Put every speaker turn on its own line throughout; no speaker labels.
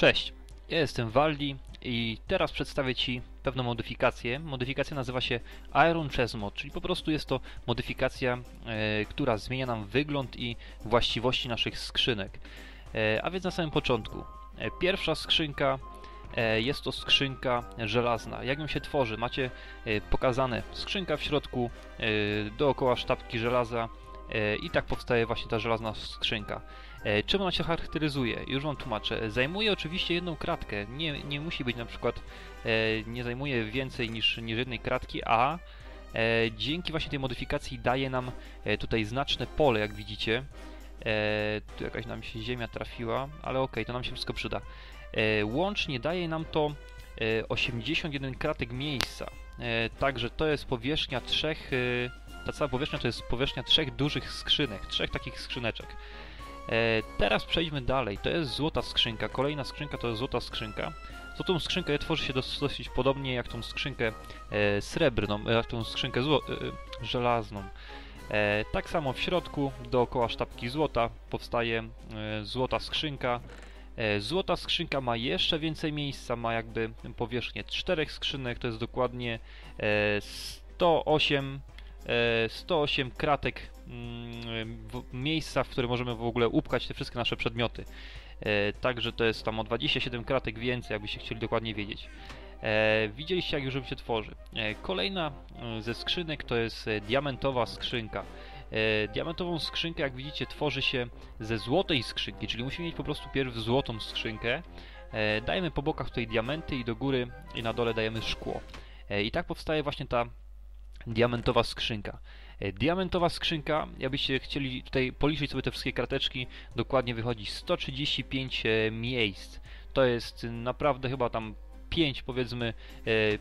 Cześć, ja jestem Waldi i teraz przedstawię Ci pewną modyfikację. Modyfikacja nazywa się Iron Chess Mod, czyli po prostu jest to modyfikacja, e, która zmienia nam wygląd i właściwości naszych skrzynek. E, a więc na samym początku. E, pierwsza skrzynka e, jest to skrzynka żelazna. Jak ją się tworzy? Macie e, pokazane skrzynka w środku, e, dookoła sztabki żelaza i tak powstaje właśnie ta żelazna skrzynka. E, Czym ona się charakteryzuje? Już Wam tłumaczę. Zajmuje oczywiście jedną kratkę. Nie, nie musi być na przykład, e, nie zajmuje więcej niż, niż jednej kratki, a e, dzięki właśnie tej modyfikacji daje nam e, tutaj znaczne pole, jak widzicie. E, tu jakaś nam się ziemia trafiła, ale okej, to nam się wszystko przyda. E, łącznie daje nam to e, 81 kratek miejsca. E, także to jest powierzchnia trzech, e, ta cała powierzchnia to jest powierzchnia trzech dużych skrzynek, trzech takich skrzyneczek. E, teraz przejdźmy dalej. To jest złota skrzynka. Kolejna skrzynka to jest złota skrzynka. Złotą skrzynkę tworzy się dos- dosyć podobnie jak tą skrzynkę e, srebrną, e, jak tą skrzynkę zło- e, żelazną. E, tak samo w środku, dookoła sztabki złota, powstaje e, złota skrzynka. Złota skrzynka ma jeszcze więcej miejsca, ma jakby powierzchnię czterech skrzynek, to jest dokładnie e, 108 e, 108 kratek mm, miejsca, w które możemy w ogóle upchać te wszystkie nasze przedmioty. E, Także to jest tam o 27 kratek więcej, jakbyście chcieli dokładnie wiedzieć. E, widzieliście jak już się tworzy. E, kolejna e, ze skrzynek to jest e, diamentowa skrzynka. E, diamentową skrzynkę, jak widzicie, tworzy się ze złotej skrzynki, czyli musimy mieć po prostu pierw złotą skrzynkę. E, dajemy po bokach tutaj diamenty i do góry i na dole dajemy szkło. E, I tak powstaje właśnie ta diamentowa skrzynka. E, Diamentowa skrzynka, jakbyście chcieli tutaj policzyć sobie te wszystkie karteczki, dokładnie wychodzi 135 e, miejsc. To jest naprawdę chyba tam 5 powiedzmy,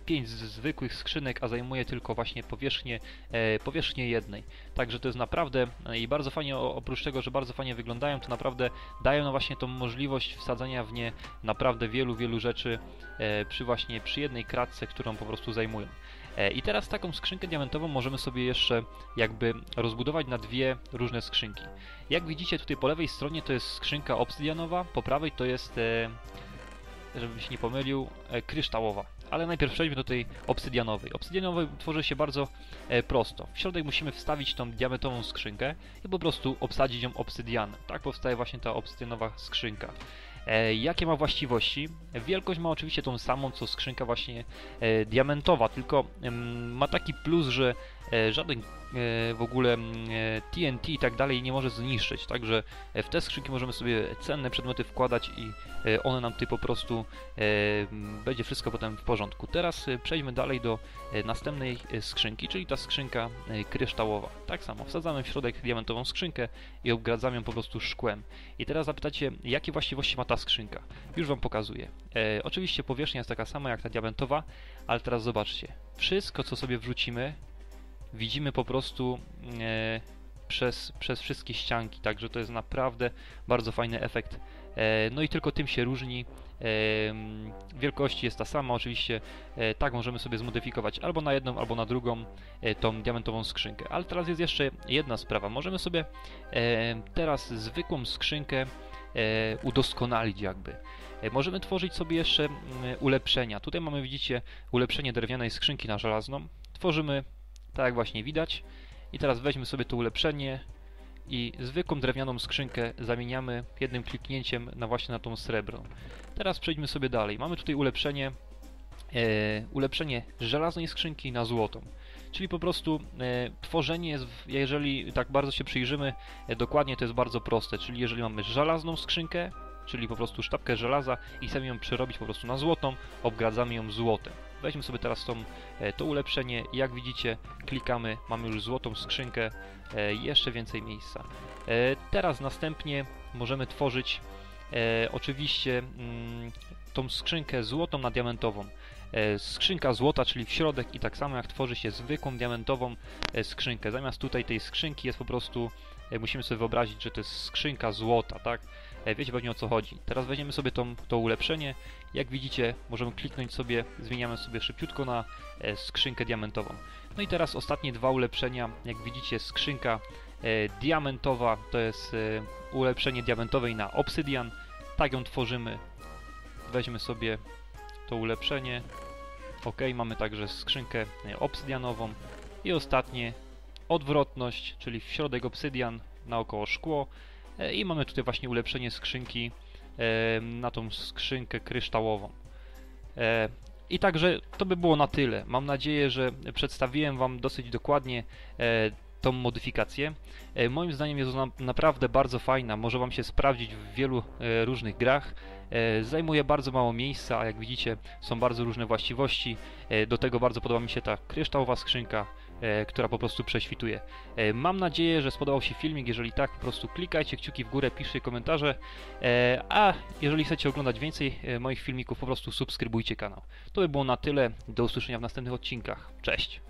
5 zwykłych skrzynek, a zajmuje tylko właśnie powierzchnię, e, powierzchnię jednej. Także to jest naprawdę e, i bardzo fajnie, oprócz tego, że bardzo fajnie wyglądają, to naprawdę dają nam właśnie tą możliwość wsadzania w nie naprawdę wielu, wielu rzeczy e, przy właśnie przy jednej kratce, którą po prostu zajmują. E, I teraz taką skrzynkę diamentową możemy sobie jeszcze jakby rozbudować na dwie różne skrzynki. Jak widzicie tutaj po lewej stronie to jest skrzynka obsydianowa, po prawej to jest, e, żebym się nie pomylił, e, kryształowa. Ale najpierw przejdźmy do tej obsydianowej. Obsydianowej tworzy się bardzo prosto. W środek musimy wstawić tą diamentową skrzynkę i po prostu obsadzić ją obsydianem. Tak powstaje właśnie ta obsydianowa skrzynka. E, jakie ma właściwości? Wielkość ma oczywiście tą samą, co skrzynka właśnie e, diamentowa, tylko ma taki plus, że żaden e, w ogóle mm, e, TNT i tak dalej nie może zniszczyć, także e, w te skrzynki możemy sobie cenne przedmioty wkładać i e, one nam tutaj po prostu e, będzie wszystko potem w porządku. Teraz e, przejdźmy dalej do e, następnej e, skrzynki, czyli ta skrzynka e, kryształowa. Tak samo, wsadzamy w środek diamentową skrzynkę i obgradzamy ją po prostu szkłem. I teraz zapytacie, jakie właściwości ma ta skrzynka? Już Wam pokazuję. E, oczywiście powierzchnia jest taka sama jak ta diamentowa, ale teraz zobaczcie. Wszystko, co sobie wrzucimy, widzimy po prostu e, przez, przez wszystkie ścianki, także to jest naprawdę bardzo fajny efekt. E, no i tylko tym się różni. E, m, wielkości jest ta sama, oczywiście e, tak możemy sobie zmodyfikować albo na jedną, albo na drugą e, tą diamentową skrzynkę. Ale teraz jest jeszcze jedna sprawa. Możemy sobie e, teraz zwykłą skrzynkę e, udoskonalić jakby. Możemy tworzyć sobie jeszcze mm, ulepszenia. Tutaj mamy, widzicie, ulepszenie drewnianej skrzynki na żelazną. Tworzymy tak jak właśnie widać. I teraz weźmy sobie to ulepszenie i zwykłą drewnianą skrzynkę zamieniamy jednym kliknięciem na właśnie na tą srebrną. Teraz przejdźmy sobie dalej. Mamy tutaj ulepszenie e, ulepszenie żelaznej skrzynki na złotą. Czyli po prostu e, tworzenie jest, jeżeli tak bardzo się przyjrzymy, e, dokładnie to jest bardzo proste. Czyli jeżeli mamy żelazną skrzynkę, czyli po prostu sztabkę żelaza i chcemy ją przerobić po prostu na złotą, obgradzamy ją złotem. Weźmy sobie teraz tą, e, to ulepszenie jak widzicie klikamy, mamy już złotą skrzynkę, e, jeszcze więcej miejsca. E, teraz następnie możemy tworzyć oczywiście mm, tą skrzynkę złotą na diamentową. Skrzynka złota, czyli w środek i tak samo jak tworzy się zwykłą diamentową skrzynkę. Zamiast tutaj tej skrzynki jest po prostu, musimy sobie wyobrazić, że to jest skrzynka złota, tak? E, wiecie pewnie o co chodzi. Teraz weźmiemy sobie tą, to ulepszenie. Jak widzicie, możemy kliknąć sobie, zmieniamy sobie szybciutko na e, skrzynkę diamentową. No i teraz ostatnie dwa ulepszenia. Jak widzicie, skrzynka e, diamentowa to jest ulepszenie diamentowej na obsydian. Tak ją tworzymy weźmy sobie to ulepszenie. Ok, mamy także skrzynkę obsydianową. I ostatnie, odwrotność, czyli w środek obsydian, naokoło szkło. E, I mamy tutaj właśnie ulepszenie skrzynki e, na tą skrzynkę kryształową. E, I także to by było na tyle. Mam nadzieję, że przedstawiłem Wam dosyć dokładnie tą modyfikację. Moim zdaniem jest ona naprawdę bardzo fajna, może Wam się sprawdzić w wielu różnych grach. Zajmuje bardzo mało miejsca, a jak widzicie są bardzo różne właściwości. Do tego bardzo podoba mi się ta kryształowa skrzynka, która po prostu prześwituje. E, Mam nadzieję, że spodobał się filmik, jeżeli tak, po prostu klikajcie kciuki w górę, piszcie komentarze, E, a jeżeli chcecie oglądać więcej e, moich filmików, po prostu subskrybujcie kanał. To by było na tyle, do usłyszenia w następnych odcinkach. Cześć!